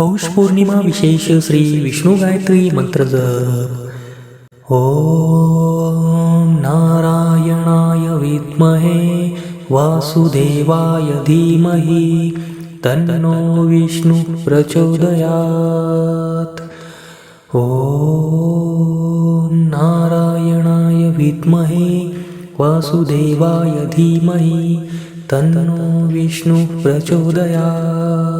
पौष पौर्णिमा विशेष श्री विष्णू गायत्री मंत्र जप ओम नारायणाय विद्महे वासुदेवाय धीमहि तन्नो विष्णु प्रचोदयात्। ओम नारायणाय विद्महे वासुदेवाय धीमहि तन्नो विष्णु प्रचोदयात्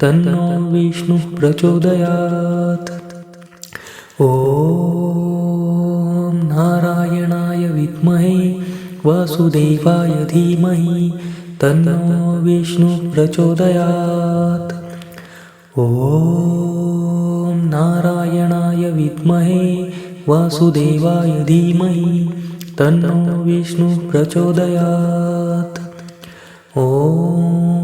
तन्नो विष्णुः प्रचोदयात्। ॐ नारायणाय विद्महे वासुदेवाय धीमहि तन्नो विष्णुः प्रचोदयात्। ॐ नारायणाय विद्महे वासुदेवाय धीमहि तन्नो विष्णुः प्रचोदयात्। ॐ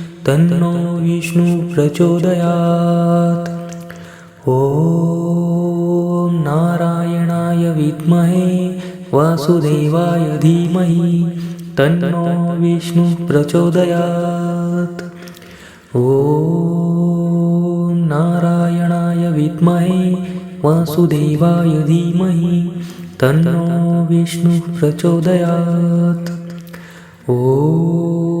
तन्नो विष्णु प्रचोदयात्। ॐ नारायणाय विद्महे वासुदेवाय धीमहि तन्नो विष्णु प्रचोदयात्। ॐ नारायणाय विद्महे वासुदेवाय धीमहि तन्नो विष्णु प्रचोदयात्। ॐ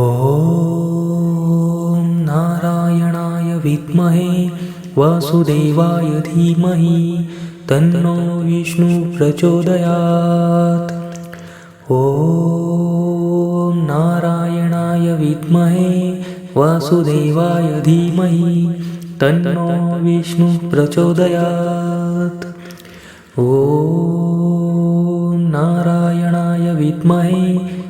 ॐ नारायणाय विद्महे वासुदेवाय धीमहि तन्नो विष्णुः प्रचोदयात्। ॐ नारायणाय विद्महे वासुदेवाय धीमहि तन्नो विष्णुः प्रचोदयात्। ॐ